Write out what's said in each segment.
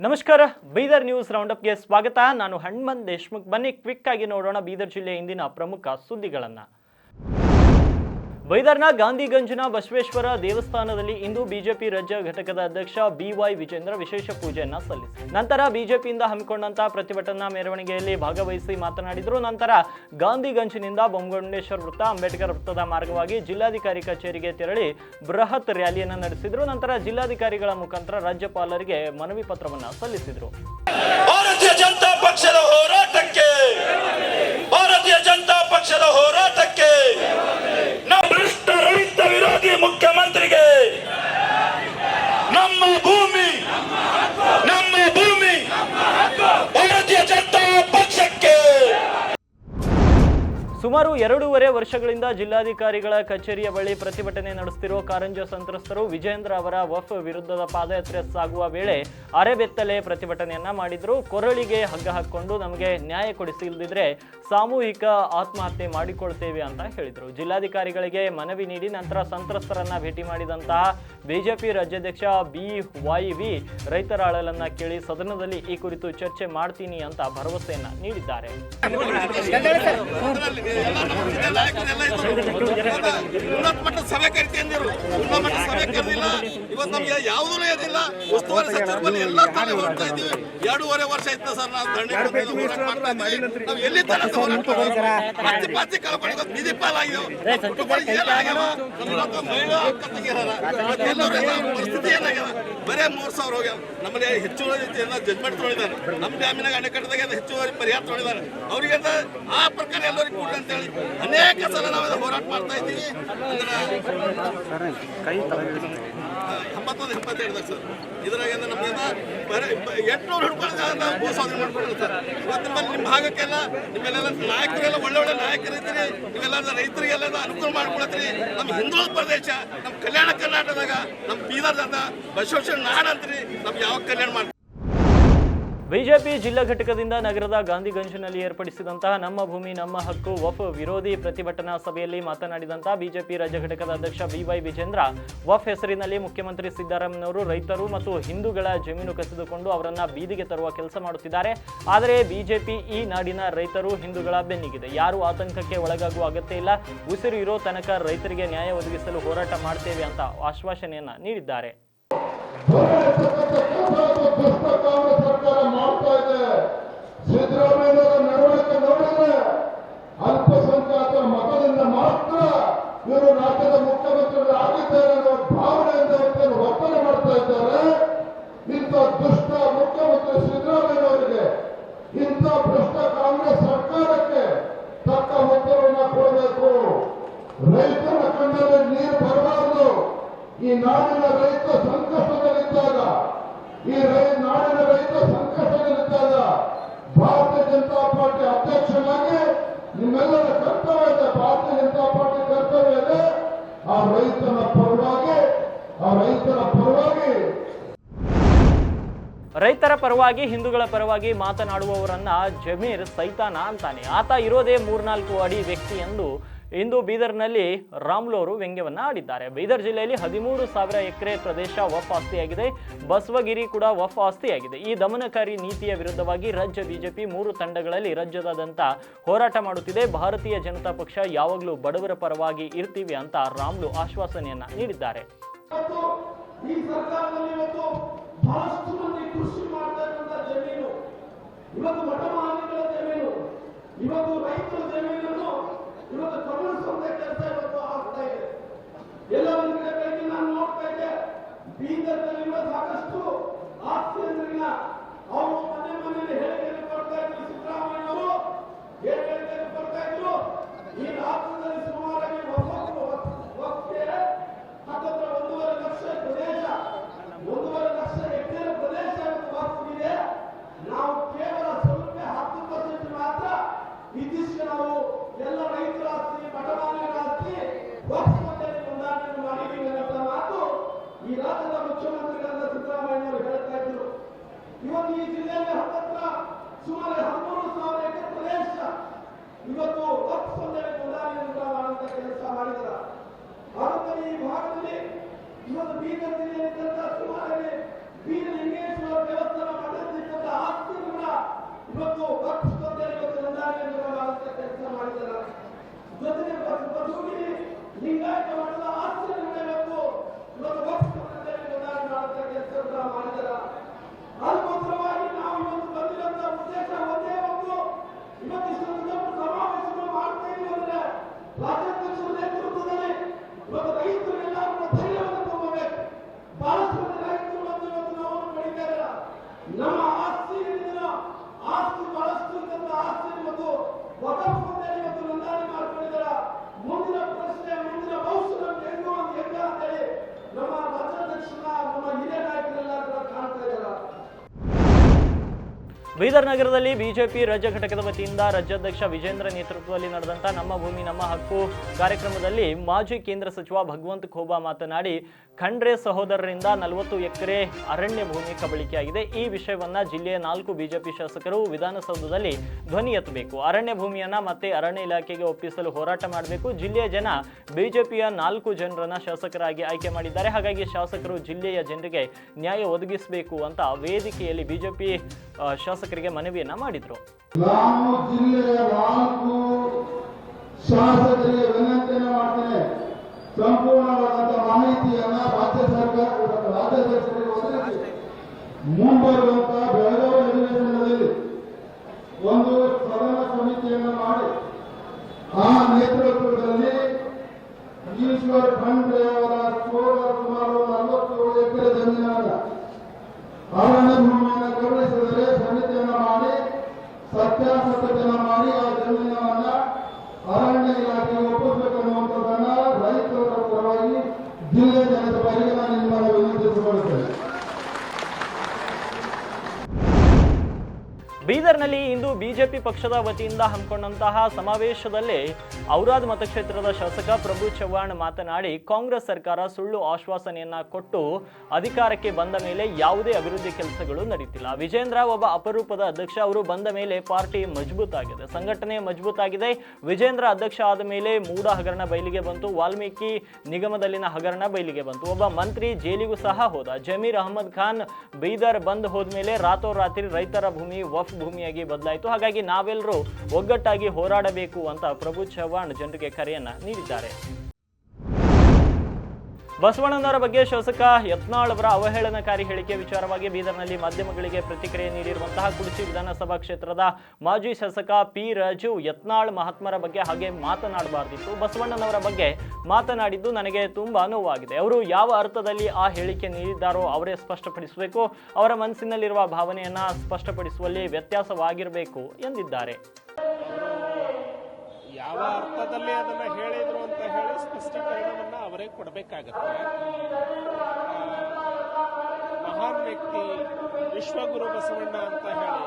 ನಮಸ್ಕಾರ, ಬೀದರ್ ನ್ಯೂಸ್ ರೌಂಡಪ್ಗೆ ಸ್ವಾಗತ. ನಾನು ಹಣ್ಮನ್ ದೇಶ್ಮುಖ್. ಬನ್ನಿ ಕ್ವಿಕ್ ಆಗಿ ನೋಡೋಣ ಬೀದರ್ ಜಿಲ್ಲೆಯ ಇಂದಿನ ಪ್ರಮುಖ ಸುದ್ದಿಗಳನ್ನ. ಬೈದರ್ನ ಗಾಂಧಿಗಂಜ್ನ ಬಸವೇಶ್ವರ ದೇವಸ್ಥಾನದಲ್ಲಿ ಇಂದು ಬಿಜೆಪಿ ರಾಜ್ಯ ಘಟಕದ ಅಧ್ಯಕ್ಷ ಬಿವೈ ವಿಜೇಂದ್ರ ವಿಶೇಷ ಪೂಜೆಯನ್ನ ಸಲ್ಲಿಸಿದರು. ನಂತರ ಬಿಜೆಪಿಯಿಂದ ಹಮ್ಮಿಕೊಂಡಂತಹ ಪ್ರತಿಭಟನಾ ಮೆರವಣಿಗೆಯಲ್ಲಿ ಭಾಗವಹಿಸಿ ಮಾತನಾಡಿದರು. ನಂತರ ಗಾಂಧಿಗಂಜ್ನಿಂದ ಬೊಮ್ಮಗೊಂಡೇಶ್ವರ ವೃತ್ತ, ಅಂಬೇಡ್ಕರ್ ವೃತ್ತದ ಮಾರ್ಗವಾಗಿ ಜಿಲ್ಲಾಧಿಕಾರಿ ಕಚೇರಿಗೆ ತೆರಳಿ ಬೃಹತ್ ರ್ಯಾಲಿಯನ್ನು ನಡೆಸಿದರು. ನಂತರ ಜಿಲ್ಲಾಧಿಕಾರಿಗಳ ಮುಖಾಂತರ ರಾಜ್ಯಪಾಲರಿಗೆ ಮನವಿ ಪತ್ರವನ್ನು ಸಲ್ಲಿಸಿದರು. ಭಾರತೀಯ ಜನತಾ ಪಕ್ಷದ ಸುಮಾರು ಎರಡೂವರೆ ವರ್ಷಗಳಿಂದ ಜಿಲ್ಲಾಧಿಕಾರಿಗಳ ಕಚೇರಿಯ ಬಳಿ ಪ್ರತಿಭಟನೆ ನಡೆಸುತ್ತಿರುವ ಕಾರಂಜ ಸಂತ್ರಸ್ತರು ವಿಜೇಂದ್ರ ಅವರ ವಫ್ ವಿರುದ್ಧದ ಪಾದಯಾತ್ರೆ ಸಾಗುವ ವೇಳೆ ಅರೆಬೆತ್ತಲೆ ಪ್ರತಿಭಟನೆಯನ್ನ ಮಾಡಿದ್ರು. ಕೊರಳಿಗೆ ಹಗ್ಗ ಹಾಕೊಂಡು ನಮಗೆ ನ್ಯಾಯ ಕೊಡಿಸಿಲ್ದಿದ್ರೆ ಸಾಮೂಹಿಕ ಆತ್ಮಹತ್ಯೆ ಮಾಡಿಕೊಳ್ತೇವೆ ಅಂತ ಹೇಳಿದರು. ಜಿಲ್ಲಾಧಿಕಾರಿಗಳಿಗೆ ಮನವಿ ನೀಡಿ ನಂತರ ಸಂತ್ರಸ್ತರನ್ನ ಭೇಟಿ ಮಾಡಿದಂತಹ ಬಿಜೆಪಿ ರಾಜ್ಯಾಧ್ಯಕ್ಷ ಬಿ ವೈ ವಿ ರೈತರ ಅಳಲನ್ನ ಕೇಳಿ ಸದನದಲ್ಲಿ ಈ ಕುರಿತು ಚರ್ಚೆ ಮಾಡ್ತೀನಿ ಅಂತ ಭರವಸೆಯನ್ನ ನೀಡಿದ್ದಾರೆ. ಉನ್ನತ ಮಟ್ಟದ ಸಭೆ ಕರಿತಿ ಅಂದಿರು ಉನ್ನತ ಮಟ್ಟದ ಸಭೆ ಕರೆದಿಲ್ಲ ಇವತ್ತು ನಮ್ಗೆ ಯಾವುದೂ ಇದಿಲ್ಲ ಉಸ್ತುವಾರಿ ಸಚಿವರ ಎಲ್ಲ ತಾನೇ ಹೋಗ್ತಾ ಇದ್ದೀವಿ ಎರಡೂವರೆ ವರ್ಷ ಆಯ್ತು ಸರ್ ನಾವು. ನಾವು ಎಲ್ಲಿ ತನಕ? ಪಾತಿ ಪಾತಿ ಕಳ್ಕೊಂಡು ನಿಧಿ ಪಾಲಾಗಿದ್ದೆವು. ಪರಿಸ್ಥಿತಿ? ಬರೇ ಮೂರ್ ಸಾವಿರ ಹೋಗ್ಯಾವ ನಮ್ಮಲ್ಲಿ ಹೆಚ್ಚುವರಿ ಜಜ್ಮೆಂಟ್ ತೊಳಿದಾರೆ ನಮ್ಮ ಡ್ಯಾಮಿನಾಗ ಅಣೆಕಟ್ಟದಾಗ ಹೆಚ್ಚುವರಿ ಪರಿಹಾರ ತೊಳಿದಾರೆ ಅವ್ರಿಗೆ ಆ ಪ್ರಕಾರ ಎಲ್ಲರಿಗೂ ಕೊಡ್ರಿ ಅಂತೇಳಿ ಅನೇಕ ಸಲ ನಾವು ಹೋರಾಟ ಮಾಡ್ತಾ ಇದ್ದೀವಿ. ಎಂಬತ್ತೊಂದು ಎಂಬತ್ತೆರಡು ಸರ್. ಇದ್ರಾಗ ನಮ್ಗೆ ಎಂಟ್ನೂರು ಹಿಡ್ಕೊಂಡು ನಾವು ಭೂ ಸ್ವಾಧೀನ ಮಾಡ್ಕೊಂಡು ಸರ್. ಇವತ್ತು ನಿಮ್ಮಲ್ಲಿ ನಿಮ್ಮ ಭಾಗಕ್ಕೆಲ್ಲ ನಿಮ್ಮೆಲ್ಲ ನಾಯಕರೆಲ್ಲ ಒಳ್ಳೆ ಒಳ್ಳೆ ನಾಯಕರು ಇದ್ದೀರಿ. ನೀವೆಲ್ಲ ರೈತರಿಗೆಲ್ಲ ಅನುಕೂಲ ಮಾಡ್ಕೊಳತ್ರಿ ನಮ್ಮ ಹಿಂದುಳಿದ ಪ್ರದೇಶ ನಮ್ಮ ಕಲ್ಯಾಣ ಕರ್ನಾಟಕದಾಗ ನಮ್ಮ ಬೀದರ್ದಾಗ, ಬಸವೇಶ್ವರ ನಾಡ್ ಅಂತ್ರಿ. ನಮ್ಗೆ ಯಾವ ಕಲ್ಯಾಣ ಮಾಡ್ತೀವಿ ಬಿಜೆಪಿ ಜಿಲ್ಲಾ ಘಟಕದಿಂದ ನಗರದ ಗಾಂಧಿಗಂಜ್ನಲ್ಲಿ ಏರ್ಪಡಿಸಿದಂತಹ ನಮ್ಮ ಭೂಮಿ, ನಮ್ಮ ಹಕ್ಕು, ವಫ್ ವಿರೋಧಿ ಪ್ರತಿಭಟನಾ ಸಭೆಯಲ್ಲಿ ಮಾತನಾಡಿದಂತಹ ಬಿಜೆಪಿ ರಾಜ್ಯ ಘಟಕದ ಅಧ್ಯಕ್ಷ ಬಿವೈ ವಿಜೇಂದ್ರ, ವಫ್ ಹೆಸರಿನಲ್ಲಿ ಮುಖ್ಯಮಂತ್ರಿ ಸಿದ್ದರಾಮಯ್ಯನವರು ರೈತರು ಮತ್ತು ಹಿಂದೂಗಳ ಜಮೀನು ಕಸಿದುಕೊಂಡು ಅವರನ್ನ ಬೀದಿಗೆ ತರುವ ಕೆಲಸ ಮಾಡುತ್ತಿದ್ದಾರೆ. ಆದರೆ ಬಿಜೆಪಿ ಈ ನಾಡಿನ ರೈತರು ಹಿಂದೂಗಳ ಬೆನ್ನಿಗಿದೆ. ಯಾರು ಆತಂಕಕ್ಕೆ ಒಳಗಾಗುವ ಅಗತ್ಯ ಇಲ್ಲ. ಉಸಿರು ಇರೋ ತನಕ ರೈತರಿಗೆ ನ್ಯಾಯ ಒದಗಿಸಲು ಹೋರಾಟ ಮಾಡ್ತೇವೆ ಅಂತ ಆಶ್ವಾಸನೆಯನ್ನ ನೀಡಿದ್ದಾರೆ. ಮಾಡ್ತಾ ಇದೆ. ಸಿದ್ದರಾಮಯ್ಯನವರ ನಡವಳಿಕೆ ನೋಡಿದ್ರೆ ಅಲ್ಪಸಂಖ್ಯಾತರ ಮತದಿಂದ ಮಾತ್ರ ಇವರು ರಾಜ್ಯದ ಮುಖ್ಯಮಂತ್ರಿಗಳು ಆಗಿದ್ದಾರೆ ಅನ್ನೋ ಭಾವನೆಯಿಂದ ಇವತ್ತೇನು ವರ್ತನೆ ಮಾಡ್ತಾ ಇದ್ದಾರೆ. ಇಂಥ ದುಷ್ಟ ಮುಖ್ಯಮಂತ್ರಿ ಸಿದ್ದರಾಮಯ್ಯನವರಿಗೆ, ಇಂಥ ಭ್ರಷ್ಟ ಕಾಂಗ್ರೆಸ್ ಸರ್ಕಾರಕ್ಕೆ ತಕ್ಕ ಉತ್ತರವನ್ನ ಕೊಡಬೇಕು ರೈತರ ಕಣ್ಣಲ್ಲಿ ನೀರು ಬರಬಾರದು. ಈ ನಾಡಿನ ರೈತ ಸಂಕಷ್ಟದಲ್ಲಿದ್ದಾಗ ಈ ನಾಡಿನ ರೈತರ ಪರವಾಗಿ, ಹಿಂದೂಗಳ ಪರವಾಗಿ ಮಾತನಾಡುವವರನ್ನ ಜಮೀರ್ ಸೈತಾನ ಅಂತಾನೆ. ಆತ ಇರೋದೇ ಮೂರ್ನಾಲ್ಕು ಅಡಿ ವ್ಯಕ್ತಿ ಎಂದು ಇಂದು ಬೀದರ್ನಲ್ಲಿ ರಾಮ್ಲು ಅವರು ವ್ಯಂಗ್ಯವನ್ನ ಆಡಿದ್ದಾರೆ ಬೀದರ್ ಜಿಲ್ಲೆಯಲ್ಲಿ ಹದಿಮೂರು ಸಾವಿರ ಎಕರೆ ಪ್ರದೇಶ ವಫ್ ಆಸ್ತಿಯಾಗಿದೆ. ಬಸವಗಿರಿ ಕೂಡ ವಫ್ ಆಸ್ತಿಯಾಗಿದೆ. ಈ ದಮನಕಾರಿ ನೀತಿಯ ವಿರುದ್ಧವಾಗಿ ರಾಜ್ಯ ಬಿಜೆಪಿ ಮೂರು ತಂಡಗಳಲ್ಲಿ ರಾಜ್ಯದಾದ್ಯಂತ ಹೋರಾಟ ಮಾಡುತ್ತಿದೆ. ಭಾರತೀಯ ಜನತಾ ಪಕ್ಷ ಯಾವಾಗಲೂ ಬಡವರ ಪರವಾಗಿ ಇರ್ತೀವಿ ಅಂತ ರಾಮ್ಲು ಆಶ್ವಾಸನೆಯನ್ನ ನೀಡಿದ್ದಾರೆ ಇವತ್ತು ಈ ಸರ್ಕಾರದಲ್ಲಿ ಇವತ್ತು ಬಹಳಷ್ಟು ಮಂದಿ ಕೃಷಿ ಮಾಡ್ತಾ ಇರುವಂತ ಜಮೀನು ಇವತ್ತು ಮಠಮಾನ್ಯಗಳ ಜಮೀನು ಇವತ್ತು ರೈತರ ಜಮೀನನ್ನು ಇವತ್ತು ಕಬಳಿಸುವಂತ ಕೆಲಸ ಇವತ್ತು ಆಗ್ತಾ ಇದೆ ಎಲ್ಲ ಒಂದ್ ಕಡೆ ಬೆಳಗ್ಗೆ ನಾನು ನೋಡ್ತಾ ಇದ್ದೆ ಬೀದರ್ನಲ್ಲಿರುವ ಸಾಕಷ್ಟು ಆಸ್ತಿಯಂದ್ರಿನ ಅವರು ಮನೆ ಮನೆಯಲ್ಲಿ ಹೇಳಿಕೆಯನ್ನು ಕೊಡ್ತಾ ಇದ್ರು ಸಿದ್ದರಾಮಯ್ಯವರು ಹೇಳಿಕೆಯನ್ನು ಕೊಡ್ತಾ ಇದ್ರು ಈ ರಾಜ್ಯದಲ್ಲಿ ಸುಮಾರಾಗಿ ಒಬ್ಬೊಬ್ಬರು ಹತ್ತತ್ರ ಒಂದೂವರೆ ಲಕ್ಷ ಪ್ರದೇಶ ಒಂದೂವರೆ ಲಕ್ಷ ಹೆಕ್ಟೇರ್ ಪ್ರದೇಶ ಇವತ್ತು ವಾಸಿಸಿದೆ ನಾವು ಕೇವಲ ಸ್ವಲ್ಪ ಹತ್ತು ಪರ್ಸೆಂಟ್ ಮಾತ್ರ ಇತ್ತೀಚೆಗೆ ನಾವು ಎಲ್ಲ ರೈತರ ಆಸ್ತಿ ಬಡವಾನಿಗಳ ಆಸ್ತಿ ವಾಸ್ತವದಲ್ಲಿ ಹೊಂದಾಣಿಕೆ ಮಾಡಿದ್ದೀವಿ ಅನ್ನೋ ಮಾತು ಈ ರಾಜ್ಯದ ಮುಖ್ಯಮಂತ್ರಿಗಳಾದ ಸಿದ್ದರಾಮಯ್ಯನವರು ಹೇಳ್ತಾ ಇದ್ರು ಇವತ್ತು ಈ ಜಿಲ್ಲೆಯಲ್ಲಿ ಹತ್ತತ್ರ ಸುಮಾರು ಹದಿಮೂರು ಸಾವಿರ ಎಕರೆ ಪ್ರದೇಶ ಇವತ್ತು ಒಪ್ಪಂದದಲ್ಲಿ ಹೊಂದಾಣಿಕೆ ಮಾಡುವಂತ ಕೆಲಸ ಮಾಡಿದ್ದಾರೆ ಅದಕ್ಕೆ ಈ ಭಾಗದಲ್ಲಿ ಇವತ್ತು ಬೀದರ್ ಜಿಲ್ಲೆಯಲ್ಲಿ ಸುಮಾರು ಬೀದರ್ ಲಿಂಗೇಶ್ವರ ದೇವಸ್ಥಾನ ಮಠ ನಮ್ಮ ಆಸ್ತಿ ಏನಿದೆಯಲ್ಲ, ಆಸ್ತಿ ಬಹಳಷ್ಟು ಇದ್ದಂತ ಆಸ್ತಿ ಇವತ್ತು ವಕಫ್ ಅಂತೇಳಿ ಇವತ್ತು ನೋಂದಣಿ ಮಾಡ್ಕೊಂಡಿದ್ದಾರ ಮುಂದಿನ ಪ್ರಶ್ನೆ ಮುಂದಿನ ಭವಿಷ್ಯ ನಮ್ಗೆ ಹೆಂಗೋ ಒಂದು ಹೆಂಗ ಅಂತೇಳಿ ನಮ್ಮ ರಾಜ್ಯಾಧ್ಯಕ್ಷರನ್ನ ನಮ್ಮ ಹಿರಿಯ ನಾಯಕರೆಲ್ಲ ಕೂಡ ಕಾಣ್ತಾ ಇದ್ದಾರೆ ಬೀದರ್ ನಗರದಲ್ಲಿ ಬಿಜೆಪಿ ರಾಜ್ಯ ಘಟಕದ ವತಿಯಿಂದ ರಾಜ್ಯಾಧ್ಯಕ್ಷ ವಿಜೇಂದ್ರ ನೇತೃತ್ವದಲ್ಲಿ ನಡೆದಂತಹ ನಮ್ಮ ಭೂಮಿ, ನಮ್ಮ ಹಕ್ಕು ಕಾರ್ಯಕ್ರಮದಲ್ಲಿ ಮಾಜಿ ಕೇಂದ್ರ ಸಚಿವ ಭಗವಂತ ಖೋಬಾ ಮಾತನಾಡಿ, ಖಂಡ್ರೆ ಸಹೋದರರಿಂದ ನಲವತ್ತು ಎಕರೆ ಅರಣ್ಯ ಭೂಮಿ ಕಬಳಿಕೆಯಾಗಿದೆ. ಈ ವಿಷಯವನ್ನ ಜಿಲ್ಲೆಯ ನಾಲ್ಕು ಬಿಜೆಪಿ ಶಾಸಕರು ವಿಧಾನಸೌಧದಲ್ಲಿ ಧ್ವನಿ ಎತ್ತಬೇಕು. ಅರಣ್ಯ ಭೂಮಿಯನ್ನ ಮತ್ತೆ ಅರಣ್ಯ ಇಲಾಖೆಗೆ ಒಪ್ಪಿಸಲು ಹೋರಾಟ ಮಾಡಬೇಕು. ಜಿಲ್ಲೆಯ ಜನ ಬಿಜೆಪಿಯ ನಾಲ್ಕು ಜನರನ್ನ ಶಾಸಕರಾಗಿ ಆಯ್ಕೆ ಮಾಡಿದ್ದಾರೆ. ಹಾಗಾಗಿ ಶಾಸಕರು ಜಿಲ್ಲೆಯ ಜನರಿಗೆ ನ್ಯಾಯ ಒದಗಿಸಬೇಕು ಅಂತ ವೇದಿಕೆಯಲ್ಲಿ ಬಿಜೆಪಿ ಶಾಸಕರಿಗೆ ಮನವಿಯನ್ನ ಮಾಡಿದ್ರು. ನಾನು ಜಿಲ್ಲೆಯ ನಾಲ್ಕು ಶಾಸಕರಿಗೆ ವಿನಂತಿಯನ್ನು ಮಾಡ್ತೇನೆ. ಸಂಪೂರ್ಣವಾದಂತಹ ಮಾಹಿತಿಯನ್ನ ರಾಜ್ಯ ಸರ್ಕಾರ ರಾಜ್ಯಾಧ್ಯಕ್ಷರಿಗೆ ಒದಗಿಸಿ. ಮುಂಬರುವಂತಹ ಬೆಳಗಾವಿ ಅಧಿವೇಶನದಲ್ಲಿ ಒಂದು ಸದನ ಸಮಿತಿಯನ್ನು ಮಾಡಿ ಆ ನೇತೃತ್ವದಲ್ಲಿ ಈಶ್ವರ್ ಖಂಡ್ರೆ ಅವರ ಸೋದರ ಸುಮಾರು ನಲವತ್ತೇಳು ಎಕರೆ ಜಮೀನಾದ ಅರಣ್ಯ ಭೂಮಿಯನ್ನು ಕಬಳಿಸಿದರೆ ಸಮಿತಿಯನ್ನು ಮಾಡಿ ಸತ್ಯಾಸತ್ಯತೆಯನ್ನು ಮಾಡಿ ಆ ಜಮೀನನ್ನ ಅರಣ್ಯ ಇಲಾಖೆಗೆ ಒಪ್ಪಿಸಬೇಕು ಅನ್ನುವಂಥದ್ದನ್ನ ರೈತರ ಪರವಾಗಿ ಜಿಲ್ಲೆ ಜನತೆ ಪರವಾಗಿ ನಾನು ನಿಮ್ಮನ್ನು ವಿನಂತಿಸಿಕೊಳ್ಳುತ್ತೇನೆ ಬೀದರ್ನಲ್ಲಿ ಇಂದು ಬಿಜೆಪಿ ಪಕ್ಷದ ವತಿಯಿಂದ ಹಮ್ಮಿಕೊಂಡಂತಹ ಸಮಾವೇಶದಲ್ಲಿ ಔರಾದ್ ಮತಕ್ಷೇತ್ರದ ಶಾಸಕ ಪ್ರಭು ಚವ್ಹಾಣ್ ಮಾತನಾಡಿ, ಕಾಂಗ್ರೆಸ್ ಸರ್ಕಾರ ಸುಳ್ಳು ಆಶ್ವಾಸನೆಯನ್ನ ಕೊಟ್ಟು ಅಧಿಕಾರಕ್ಕೆ ಬಂದ ಮೇಲೆ ಯಾವುದೇ ಅಭಿವೃದ್ಧಿ ಕೆಲಸಗಳು ನಡೀತಿಲ್ಲ. ವಿಜೇಂದ್ರ ಒಬ್ಬ ಅಪರೂಪದ ಅಧ್ಯಕ್ಷ, ಅವರು ಬಂದ ಮೇಲೆ ಪಾರ್ಟಿ ಮಜಬೂತ್ ಆಗಿದೆ ಸಂಘಟನೆ ಮಜಬೂತ್ ಆಗಿದೆ ವಿಜೇಂದ್ರ ಅಧ್ಯಕ್ಷ ಆದ ಮೇಲೆ ಮೂಡ ಹಗರಣ ಬಯಲಿಗೆ ಬಂತು. ವಾಲ್ಮೀಕಿ ನಿಗಮದಲ್ಲಿನ ಹಗರಣ ಬಯಲಿಗೆ ಬಂತು. ಒಬ್ಬ ಮಂತ್ರಿ ಜೈಲಿಗೂ ಸಹ ಹೋದ. ಜಮೀರ್ ಅಹಮದ್ ಖಾನ್ ಬೀದರ್ ಬಂದ್ ಹೋದ್ಮೇಲೆ ರಾತ್ರೋರಾತ್ರಿ ರೈತರ ಭೂಮಿ, ವಫ್ ಭೂಮಿಯಾಗಿ ಬದಲಾಯಿತು. ಹಾಗಾಗಿ ನಾವೆಲ್ಲರೂ ಒಗ್ಗಟ್ಟಾಗಿ ಹೋರಾಡಬೇಕು ಅಂತ ಪ್ರಭು ಚವ್ಹಾಣ್ ಜನರಿಗೆ ಕರೆಯನ್ನ ನೀಡಿದ್ದಾರೆ. ಬಸವಣ್ಣನವರ ಬಗ್ಗೆ ಶಾಸಕ ಯತ್ನಾಳ್ ಅವರ ಅವಹೇಳನಕಾರಿ ಹೇಳಿಕೆ ವಿಚಾರವಾಗಿ ಬೀದರ್ನಲ್ಲಿ ಮಾಧ್ಯಮಗಳಿಗೆ ಪ್ರತಿಕ್ರಿಯೆ ನೀಡಿರುವಂತಹ ಕುಡಿಸಿ ವಿಧಾನಸಭಾ ಕ್ಷೇತ್ರದ ಮಾಜಿ ಶಾಸಕ ಪಿ ರಾಜು ಯತ್ನಾಳ್ ಮಹಾತ್ಮರ ಬಗ್ಗೆ ಹಾಗೆ ಮಾತನಾಡಬಾರ್ದಿತ್ತು. ಬಸವಣ್ಣನವರ ಬಗ್ಗೆ ಮಾತನಾಡಿದ್ದು ನನಗೆ ತುಂಬಾ ನೋವಾಗಿದೆ. ಅವರು ಯಾವ ಅರ್ಥದಲ್ಲಿ ಆ ಹೇಳಿಕೆ ನೀಡಿದ್ದಾರೋ ಅವರೇ ಸ್ಪಷ್ಟಪಡಿಸಬೇಕು. ಅವರ ಮನಸ್ಸಿನಲ್ಲಿರುವ ಭಾವನೆಯನ್ನ ಸ್ಪಷ್ಟಪಡಿಸುವಲ್ಲಿ ವ್ಯತ್ಯಾಸವಾಗಿರಬೇಕು ಎಂದಿದ್ದಾರೆ. ಯಾವ ಅರ್ಥದಲ್ಲಿ ಅದನ್ನು ಹೇಳಿದ್ರು ಹೇಳಿ ಸ್ಪಷ್ಟೀಕರಣವನ್ನ ಅವರೇ ಕೊಡಬೇಕಾಗತ್ತೆ. ಮಹಾನ್ ವ್ಯಕ್ತಿ ವಿಶ್ವಗುರು ಬಸವಣ್ಣ ಅಂತ ಹೇಳಿ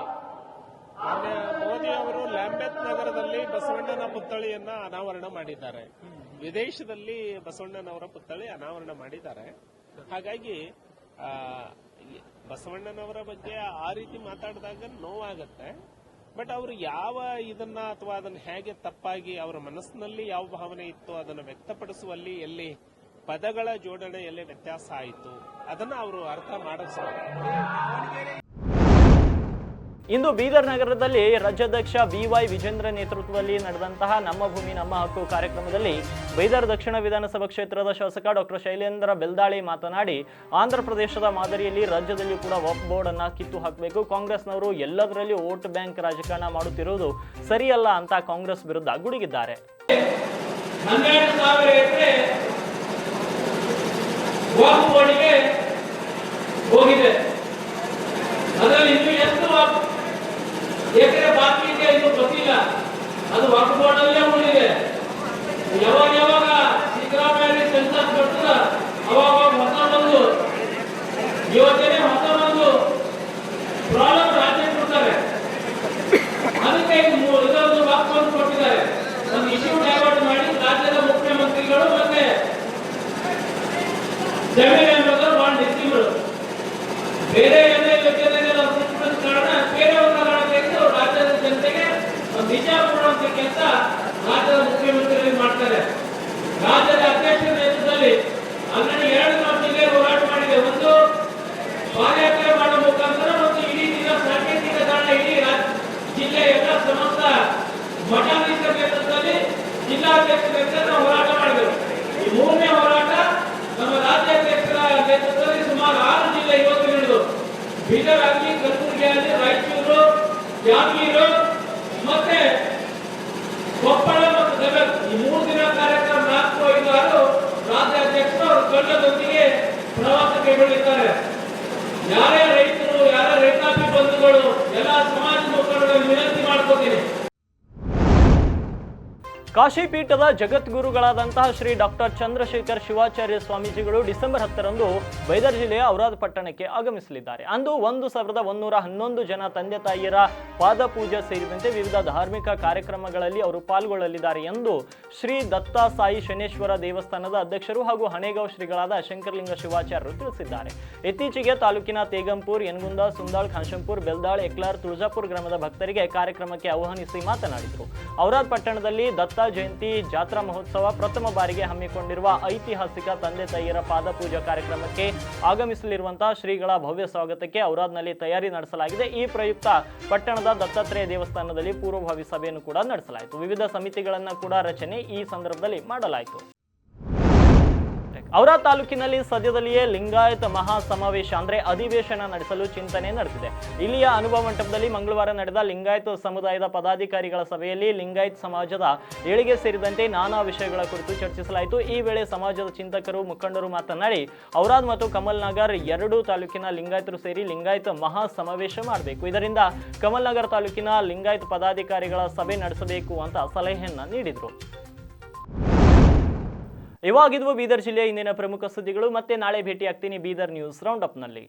ಮಾನ್ಯ ಮೋದಿ ಅವರು ಲ್ಯಾಂಬೆತ್ ನಗರದಲ್ಲಿ ಬಸವಣ್ಣನ ಪುತ್ಥಳಿಯನ್ನ ಅನಾವರಣ ಮಾಡಿದ್ದಾರೆ. ವಿದೇಶದಲ್ಲಿ ಬಸವಣ್ಣನವರ ಪುತ್ಥಳಿ ಅನಾವರಣ ಮಾಡಿದ್ದಾರೆ. ಹಾಗಾಗಿ ಬಸವಣ್ಣನವರ ಬಗ್ಗೆ ಆ ರೀತಿ ಮಾತಾಡಿದಾಗ ನೋವಾಗತ್ತೆ. ಬಟ್ ಅವರು ಯಾವ ಇದನ್ನ ಅಥವಾ ಅದನ್ನ ಹೇಗೆ ತಪ್ಪಾಗಿ ಅವರ ಮನಸ್ಸಿನಲ್ಲಿ ಯಾವ ಭಾವನೆ ಇತ್ತು ಅದನ್ನು ವ್ಯಕ್ತಪಡಿಸುವಲ್ಲಿ ಎಲ್ಲಿ ಪದಗಳ ಜೋಡಣೆಯಲ್ಲಿ ವ್ಯತ್ಯಾಸ ಆಯಿತು, ಅದನ್ನ ಅವರು ಅರ್ಥ ಮಾಡಿಸ್ತಾರೆ ಇಂದು ಬೀದರ್ ನಗರದಲ್ಲಿ ರಾಜ್ಯಾಧ್ಯಕ್ಷ ಬಿ ವೈ ವಿಜೇಂದ್ರ ನೇತೃತ್ವದಲ್ಲಿ ನಡೆದಂತಹ ನಮ್ಮ ಭೂಮಿ, ನಮ್ಮ ಹಕ್ಕು ಕಾರ್ಯಕ್ರಮದಲ್ಲಿ ಬೀದರ್ ದಕ್ಷಿಣ ವಿಧಾನಸಭಾ ಕ್ಷೇತ್ರದ ಶಾಸಕ ಡಾಕ್ಟರ್ ಶೈಲೇಂದ್ರ ಬೆಲ್ದಾಳಿ ಮಾತನಾಡಿ, ಆಂಧ್ರ ಪ್ರದೇಶದ ಮಾದರಿಯಲ್ಲಿ ರಾಜ್ಯದಲ್ಲಿ ಕೂಡ ವಕ್ ಬೋರ್ಡ್ ಅನ್ನ ಕಿತ್ತು ಹಾಕಬೇಕು. ಕಾಂಗ್ರೆಸ್ನವರು ಎಲ್ಲದರಲ್ಲಿ ವೋಟ್ ಬ್ಯಾಂಕ್ ರಾಜಕಾರಣ ಮಾಡುತ್ತಿರುವುದು ಸರಿಯಲ್ಲ ಅಂತ ಕಾಂಗ್ರೆಸ್ ವಿರುದ್ಧ ಗುಡುಗಿದ್ದಾರೆ. ಹೋಗಿದೆ. ಅದರಲ್ಲಿ ಎಕರೆ ಬಾಕಿ ಇದೆ ಇನ್ನು ಗೊತ್ತಿಲ್ಲ. ಅದು ವಾಕ್ ಬೋರ್ಡ್ ಅಲ್ಲೇ ಉಳಿದಿದೆ. ಯಾವಾಗ ಯಾವಾಗ ಸಿದ್ದರಾಮಯ್ಯ ಸೆನ್ಸಸ್ ಕೊಡ್ತದ ಅವಾಗ ಹೊಸ ಒಂದು ಯೋಜನೆ ಹೊಸ ಪ್ರಾಬ್ಲಮ್ ರಾಜ್ಯ ಕೊಡ್ತಾರೆ. ಅದಕ್ಕೆ ಇದು ಇದೊಂದು ವಾಕ್ಯವನ್ನು ಕೊಟ್ಟಿದ್ದಾರೆ. ಒಂದು ಇಶ್ಯೂ ಡೈವರ್ಟ್ ಮಾಡಿ ರಾಜ್ಯದ ಮುಖ್ಯಮಂತ್ರಿಗಳು ಮತ್ತೆ ಜಮೀನು ಎಂಬುದು ಬೇರೆ ಕೆಲಸ ರಾಜ್ಯದ ಮುಖ್ಯಮಂತ್ರಿಗಳು ಮಾಡ್ತಾರೆ. ರಾಜ್ಯದ ಅಧ್ಯಕ್ಷ ನೇತೃತ್ವದಲ್ಲಿ ಆಲ್ರೆಡಿ ಎರಡು ನಾವು ಜಿಲ್ಲೆ ಹೋರಾಟ ಮಾಡಿದೆ. ಒಂದು ಪಾದಯಾತ್ರೆ ಮಾಡುವ ಮುಖಾಂತರ ಮತ್ತು ಇಡೀ ದಿನ ಸಾಂಕೇತಿಕ ತಾಣ, ಇಡೀ ಜಿಲ್ಲೆ ಎಲ್ಲ ಸಮಸ್ತ ಮಠಾಧೀಶರ ನೇತೃತ್ವದಲ್ಲಿ ಜಿಲ್ಲಾಧ್ಯಕ್ಷರ ನೇತೃತ್ವ ಹೋರಾಟ ಮಾಡಿದೆವು. ಈ ಮೂರನೇ ಹೋರಾಟ ನಮ್ಮ ರಾಜ್ಯಾಧ್ಯಕ್ಷರ ನೇತೃತ್ವದಲ್ಲಿ ಸುಮಾರು ಆರು ಜಿಲ್ಲೆ ಇವತ್ತು ನಡೆದು ಬೀದರ್ ಆಗಲಿ, ಕಲಬುರಗಿ ಆಗಲಿ, ರಾಯಚೂರು, ಯಾದಗಿರಿ ಕೊಪ್ಪಳ ಮತ್ತು ಗದಗ ಈ ಮೂರು ದಿನ ಕಾರ್ಯಕ್ರಮ ನಾಲ್ಕು, ಐದು, ಆರು ರಾಜ್ಯಾಧ್ಯಕ್ಷರು ಅವರು ತಂಡದೊಂದಿಗೆ ಪ್ರವಾಸ ಕೈಗೊಳ್ಳುತ್ತಾರೆ ಯಾರೇ ರೈತರು, ಯಾರೇ ರೈತಾಪಿ ಬಂಧುಗಳು, ಎಲ್ಲ ಸಮಾಜ ಮುಖಂಡರಲ್ಲಿ ವಿನಂತಿ ಮಾಡ್ಕೋತೀನಿ. ಕಾಶಿಪೀಠದ ಜಗದ್ಗುರುಗಳಾದಂತಹ ಶ್ರೀ ಡಾಕ್ಟರ್ ಚಂದ್ರಶೇಖರ್ ಶಿವಾಚಾರ್ಯ ಸ್ವಾಮೀಜಿಗಳು ಡಿಸೆಂಬರ್ ಹತ್ತರಂದು ಬೈದರ್ ಜಿಲ್ಲೆಯ ಔರಾದ್ ಪಟ್ಟಣಕ್ಕೆ ಆಗಮಿಸಲಿದ್ದಾರೆ. ಅಂದು ಒಂದು ಸಾವಿರದ ಒಂದೂರ ಹನ್ನೊಂದು ಜನ ತಂದೆ ತಾಯಿಯರ ಪಾದ ಪೂಜೆ ಸೇರಿದಂತೆ ವಿವಿಧ ಧಾರ್ಮಿಕ ಕಾರ್ಯಕ್ರಮಗಳಲ್ಲಿ ಅವರು ಪಾಲ್ಗೊಳ್ಳಲಿದ್ದಾರೆ ಎಂದು ಶ್ರೀ ದತ್ತಾ ಸಾಯಿ ಶನೇಶ್ವರ ದೇವಸ್ಥಾನದ ಅಧ್ಯಕ್ಷರು ಹಾಗೂ ಹಣೇಗಾಂವ್ ಶ್ರೀಗಳಾದ ಶಂಕರಲಿಂಗ ಶಿವಾಚಾರ್ಯರು ತಿಳಿಸಿದ್ದಾರೆ. ಇತ್ತೀಚೆಗೆ ತಾಲೂಕಿನ ತೇಗಂಪುರ್ ಯನಗುಂದ ಸುಂದಾಳ್ ಖಾನ್ಶಂಪುರ್ ಬೆಲ್ದಾಳ್, ಎಕ್ಲಾರ್, ತುಳಜಾಪುರ ಗ್ರಾಮದ ಭಕ್ತರಿಗೆ ಕಾರ್ಯಕ್ರಮಕ್ಕೆ ಆಹ್ವಾನಿಸಿ ಮಾತನಾಡಿದರು. ಔರಾದ್ ಪಟ್ಟಣದಲ್ಲಿ ದತ್ತ ಜಯಂತಿ, ಜಾತ್ರಾ ಮಹೋತ್ಸವ ಪ್ರಥಮ ಬಾರಿಗೆ ಹಮ್ಮಿಕೊಂಡಿರುವ ಐತಿಹಾಸಿಕ ತಂದೆ ತಾಯಿಯರ ಪಾದಪೂಜಾ ಕಾರ್ಯಕ್ರಮಕ್ಕೆ ಆಗಮಿಸಲಿರುವಂತಹ ಶ್ರೀಗಳ ಭವ್ಯ ಸ್ವಾಗತಕ್ಕೆ ಔರಾದ್ನಲ್ಲಿ ತಯಾರಿ ನಡೆಸಲಾಗಿದೆ. ಈ ಪ್ರಯುಕ್ತ ಪಟ್ಟಣದ ದತ್ತಾತ್ರೇಯ ದೇವಸ್ಥಾನದಲ್ಲಿ ಪೂರ್ವಭಾವಿ ಸಭೆಯನ್ನು ಕೂಡ ನಡೆಸಲಾಯಿತು. ವಿವಿಧ ಸಮಿತಿಗಳನ್ನು ಕೂಡ ರಚನೆ ಈ ಸಂದರ್ಭದಲ್ಲಿ ಮಾಡಲಾಯಿತು. ಔರಾ ತಾಲೂಕಿನಲ್ಲಿ ಸದ್ಯದಲ್ಲಿಯೇ ಲಿಂಗಾಯತ ಮಹಾ ಸಮಾವೇಶ ಅಂದ್ರೆ ಅಧಿವೇಶನ ನಡೆಸಲು ಚಿಂತನೆ ನಡೆಸಿದೆ ಇಲ್ಲಿಯ ಅನುಭವ ಮಂಟಪದಲ್ಲಿ ಮಂಗಳವಾರ ನಡೆದ ಲಿಂಗಾಯತ ಸಮುದಾಯದ ಪದಾಧಿಕಾರಿಗಳ ಸಭೆಯಲ್ಲಿ ಲಿಂಗಾಯತ್ ಸಮಾಜದ ಏಳಿಗೆ ಸೇರಿದಂತೆ ನಾನಾ ವಿಷಯಗಳ ಕುರಿತು ಚರ್ಚಿಸಲಾಯಿತು. ಈ ವೇಳೆ ಸಮಾಜದ ಚಿಂತಕರು, ಮುಖಂಡರು ಮಾತನಾಡಿ, ಔರಾದ್ ಮತ್ತು ಕಮಲ್ ನಗರ್ ಎರಡೂ ತಾಲೂಕಿನ ಲಿಂಗಾಯತರು ಸೇರಿ ಲಿಂಗಾಯತ ಮಹಾ ಸಮಾವೇಶ ಮಾಡಬೇಕು. ಇದರಿಂದ ಕಮಲ್ ನಗರ್ ತಾಲೂಕಿನ ಲಿಂಗಾಯತ್ ಪದಾಧಿಕಾರಿಗಳ ಸಭೆ ನಡೆಸಬೇಕು ಅಂತ ಸಲಹೆಯನ್ನ ನೀಡಿದರು. ಇವಾಗಿದ್ವು ಬೀದರ್ ಜಿಲ್ಲೆಯ ಇಂದಿನ ಪ್ರಮುಖ ಸುದ್ದಿಗಳು ಮತ್ತೆ ನಾಳೆ ಭೇಟಿ ಆಗ್ತೀನಿ ಬೀದರ್ ನ್ಯೂಸ್ ರೌಂಡ್ ಅಪ್ನಲ್ಲಿ